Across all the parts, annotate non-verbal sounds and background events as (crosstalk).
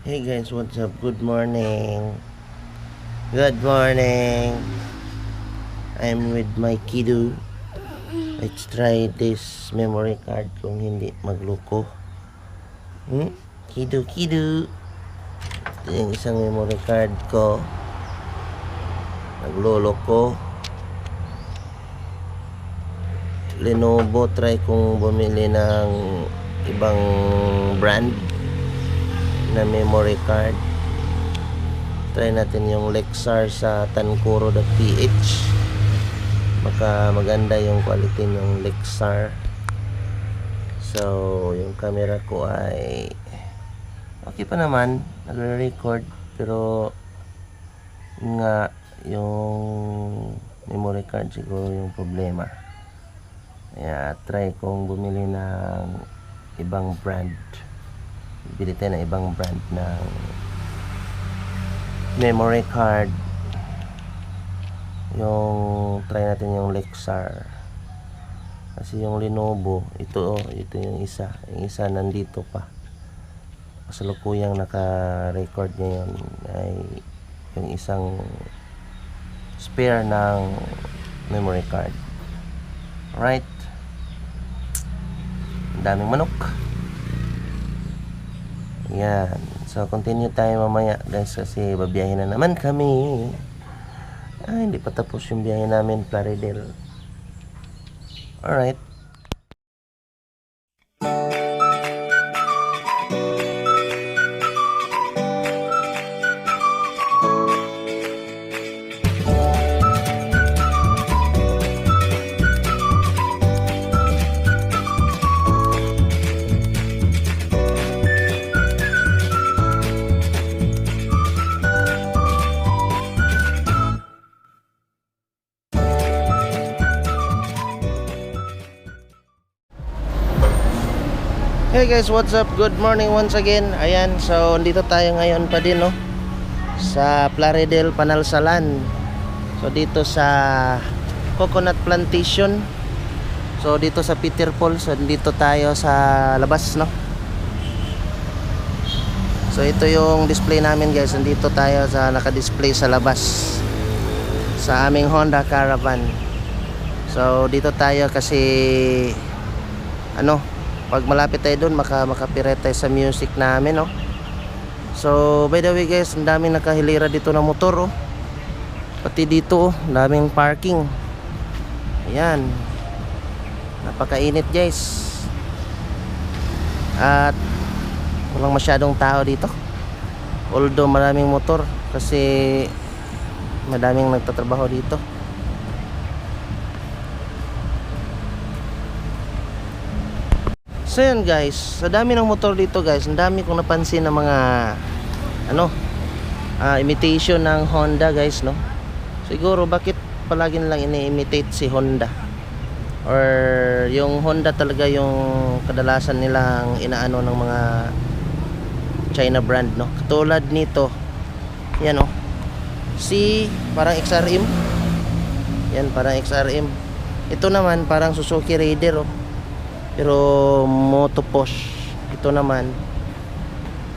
Hey guys, what's up? Good morning. Good morning. I'm with my kiddo. Let's try this memory card kung hindi magloko. Hmm? Kiddo, kiddo. Ito yung isang memory card ko. Nagloloko. Lenovo, try kong bumili ng ibang brand na memory card. Try natin yung Lexar sa tankuro.ph. Baka maganda yung quality ng Lexar. So, yung camera ko ay okay pa naman. Nagre-record. Pero, nga, yung memory card siguro yung problema. Kaya, try kong bumili ng ibang brand bili tayo ng ibang brand ng memory card. Yung try natin yung Lexar. Kasi yung Lenovo ito oh, ito yung isa. Yung isa nandito pa. Kasalukuyang naka-record ngayon ay yung isang spare ng memory card. Right? Daming manok yan. So, continue tayo mamaya guys kasi babiyahin na naman kami. Ah, hindi pa tapos yung biyahe namin, Plaridel. Alright. Hey guys, what's up? Good morning once again. Ayan, so dito tayo ngayon pa din, no? Sa Plaridel, Panalsalan. So dito sa Coconut Plantation. So dito sa Peter Paul, so dito tayo sa labas, no? So ito yung display namin guys. Nandito tayo sa naka-display sa labas. Sa aming Honda Caravan. So dito tayo kasi ano, pag malapit tayo doon maka makapirate tayo sa music namin no? So by the way guys ang daming nakahilira dito na motor oh. Pati dito oh daming parking. Ayan. Napakainit guys. At walang masyadong tao dito. Although maraming motor kasi madaming nagtatrabaho dito So yan guys, sa dami ng motor dito guys, ang dami kong napansin ng mga ano, ah, imitation ng Honda guys, no? Siguro bakit palagi nilang ini-imitate si Honda? Or yung Honda talaga yung kadalasan nilang inaano ng mga China brand, no? Katulad nito, yan no? Si parang XRM. Yan parang XRM. Ito naman parang Suzuki Raider, oh. Pero Moto Porsche ito naman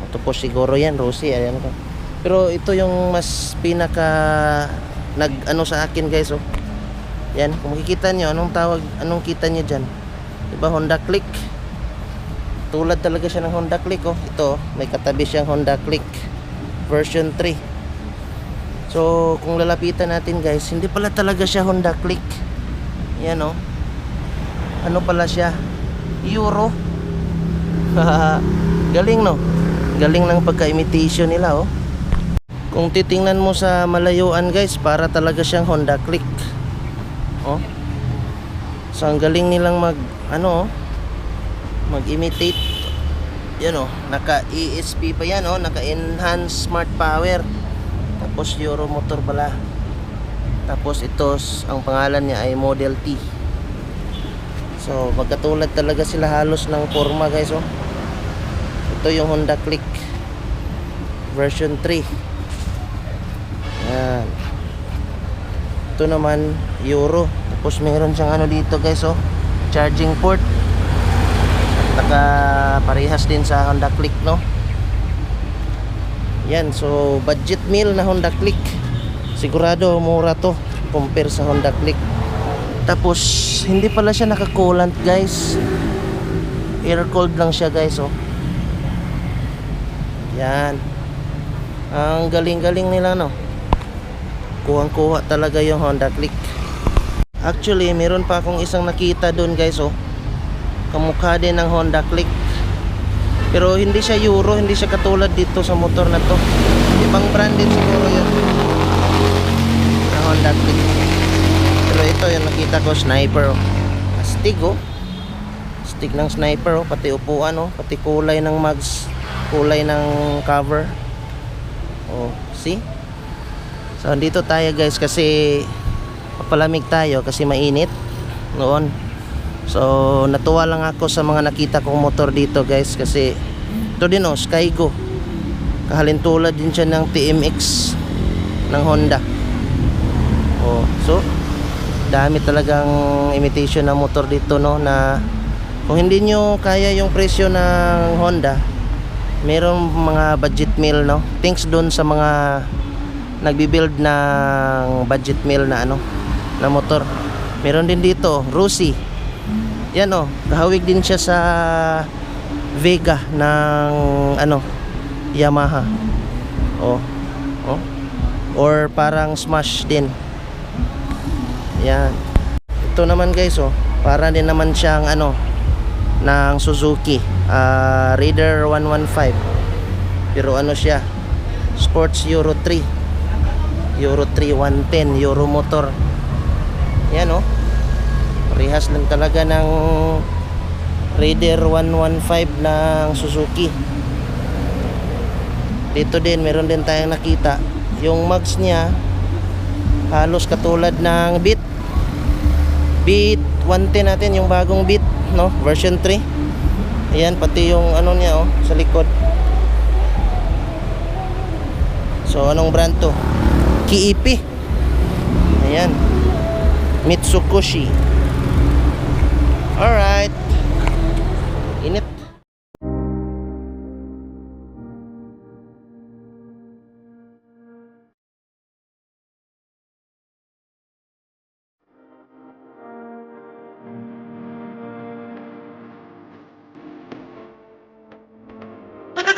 Moto Porsche siguro yan Rosy ayan ko. Pero ito yung mas pinaka nag ano sa akin guys oh. Yan kung makikita nyo anong tawag anong kita nyo dyan. Diba Honda Click. Tulad talaga siya ng Honda Click oh. Ito may katabi siyang Honda Click version 3. So kung lalapitan natin guys, hindi pala talaga siya Honda Click. Yan oh. Ano pala siya? Euro. (laughs) Galing no? Galing ng pagka-imitation nila oh. Kung titingnan mo sa malayuan guys, para talaga siyang Honda Click. Oh. So ang galing nilang mag ano oh, mag-imitate. Yan oh, naka ESP pa yan oh, naka enhanced smart power. Tapos Euro motor pala. Tapos ito ang pangalan niya ay Model T. So, magkatulad talaga sila halos ng forma guys oh. Ito yung Honda Click version 3. Yan. Ito naman Euro. Tapos meron siyang ano dito guys oh, charging port. At naka parehas din sa Honda Click no. Yan, so budget meal na Honda Click. Sigurado mura to compare sa Honda Click. Tapos hindi pala siya naka-coolant, guys. Air cooled lang siya, guys, oh. Yan. Ang galing-galing nila, no. Kuhang-kuha talaga yung Honda Click. Actually, meron pa akong isang nakita doon, guys, oh. Kamukha din ng Honda Click. Pero hindi siya Euro, hindi siya katulad dito sa motor na to. Ibang brand din siguro yun. Na Honda Click. Ito yung nakita ko, sniper. Oh. Astig oh. Astig ng sniper oh. Pati upuan oh. Pati kulay ng mags. Kulay ng cover. Oh, see? So, dito tayo guys kasi papalamig tayo kasi mainit noon. So, natuwa lang ako sa mga nakita kong motor dito guys kasi ito din oh, Skygo. Kahalintulad din siya ng TMX ng Honda. Oh, so dami talagang imitation na motor dito no na kung hindi nyo kaya yung presyo ng Honda, merong mga budget meal no. Thanks doon sa mga nagbi-build ng budget meal na ano na motor. Meron din dito, Rusi. Yan oh, kahawig din siya sa Vega ng ano Yamaha. Oh. Oh. Or parang Smash din. Yan. Ito naman guys oh, para din naman siyang ano ng Suzuki ah, Raider 115. Pero ano siya? Sports Euro 3. Euro 3 110 Euro motor. Yan oh. Parehas lang talaga ng Raider 115 ng Suzuki. Dito din meron din tayong nakita. Yung mags niya halos katulad ng Beat. Beat 110 natin yung bagong Beat, no? Version 3. Ayan pati yung ano niya oh sa likod. So anong brand to? Kiipi. Ayan. Mitsukoshi. Alright. Init.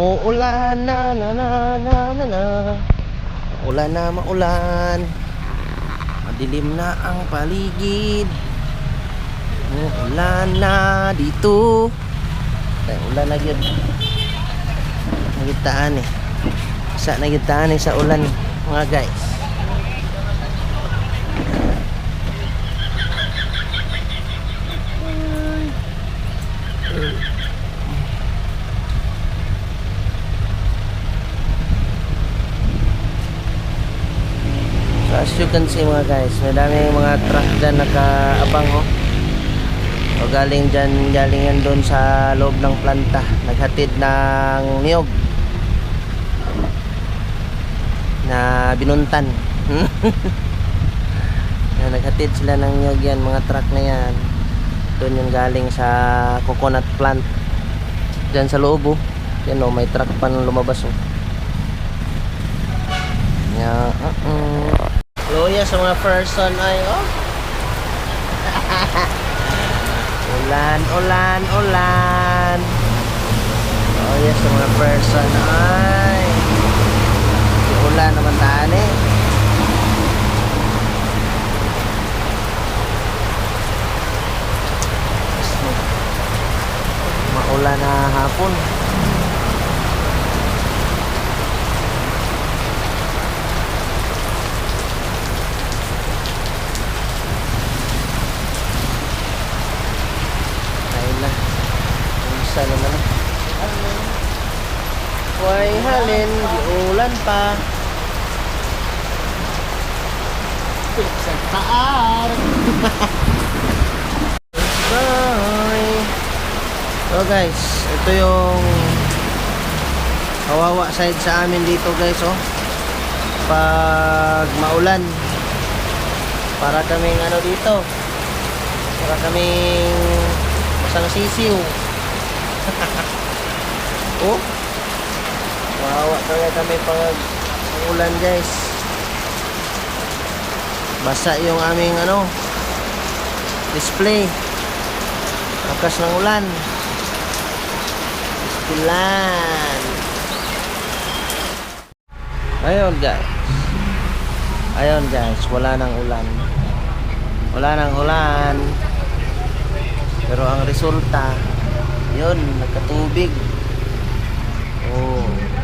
Muulan na na na na na na. Ulan na maulan. Madilim na ang paligid. Muulan na dito. Ay, ulan na yun. Nagitaan eh. Sa nagitaan eh sa ulan mga guys as you can see mga guys, may daming mga truck dyan nakaabang oh. O galing dyan, galing yan doon sa loob ng planta. Naghatid ng niyog. Na binuntan. (laughs) na naghatid sila ng niyog yan, mga truck na yan. Doon yung galing sa coconut plant. Dyan sa loob oh. Yan oh, may truck pa lumabas oh. Yeah, uh-uh. Luya sa mga person ay oh. (laughs) ulan, ulan, ulan. Oh yes, sa mga person ay. Ulan naman taan eh. Maulan na hapon. Sa naman. Huwag halin, di pa. Taar! Bye! So guys, ito yung kawawa side sa amin dito guys oh. Pag maulan para kaming ano dito para kaming masang sisiw (laughs) oh kawawa talaga kami pag ulan guys. Basa yung aming ano display. Lakas ng ulan. Ulan ayun guys. Ayun guys. Wala nang ulan. Wala nang ulan. Pero ang resulta yun nagkatubig. Oh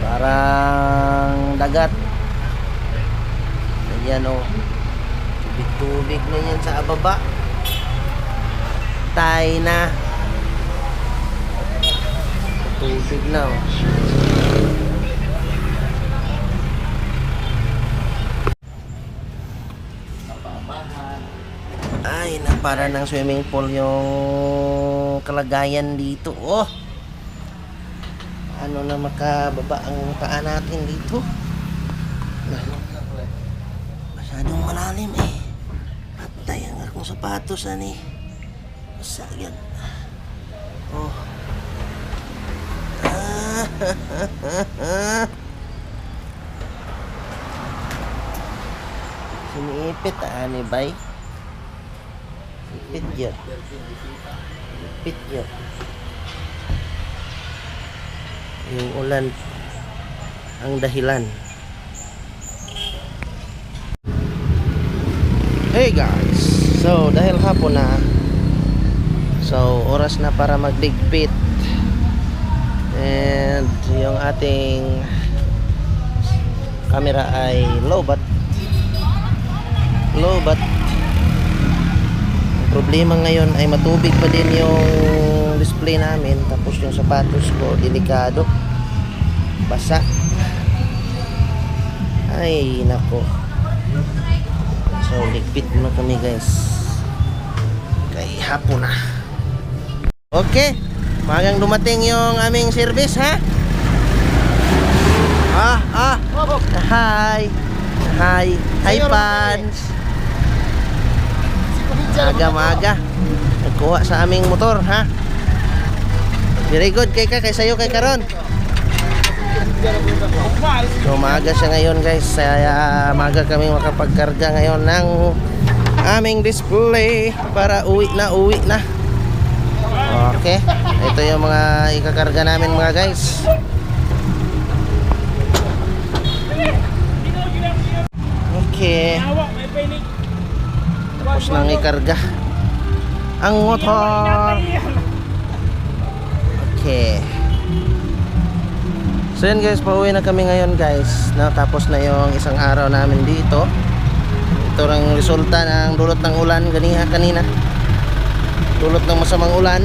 parang dagat. Ayan oh. Tubig-tubig na yan sa ababa. Tay na. Tubig na oh. ay na para ng swimming pool yung kalagayan dito oh ano na makababa ang paa natin dito masyadong malalim eh patay ang akong sapatos ani basa yan oh (laughs) Siniipit ani bay. Ipit yun. Ipit yun. Yung ulan ang dahilan. Hey guys! So, dahil hapon na So, oras na para magdigpit. And yung ating camera ay low bat. Low bat. Ang problema ngayon ay matubig pa din yung display namin. Tapos yung sapatos ko delikado basa. Ay nako. So ligpit na kami guys. Kay hapon na. Okay magang dumating yung aming service ha? Ah ah. Hi. Hi. Hi pans. Maaga, maaga. Nagkuha sa aming motor, ha? Very good kay ka, kay sayo kay karon. So maaga siya ngayon guys. Kaya maaga kami makapagkarga ngayon ng aming display para uwi na, uwi na. Okay. Ito yung mga ikakarga namin mga guys. Okay. Tapos nang ikarga ang motor. Okay. So yun guys, pauwi na kami ngayon guys. No, tapos na yung isang araw namin dito. Ito ang resulta ng dulot ng ulan ganiha kanina. Dulot ng masamang ulan.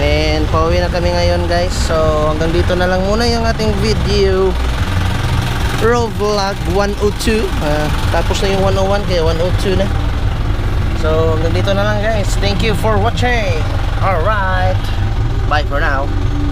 And pauwi na kami ngayon guys. So hanggang dito na lang muna yung ating video. Raw Vlog 102 Ah, Tapos na yung 101 kaya 102 na So hanggang dito na lang guys Thank you for watching Alright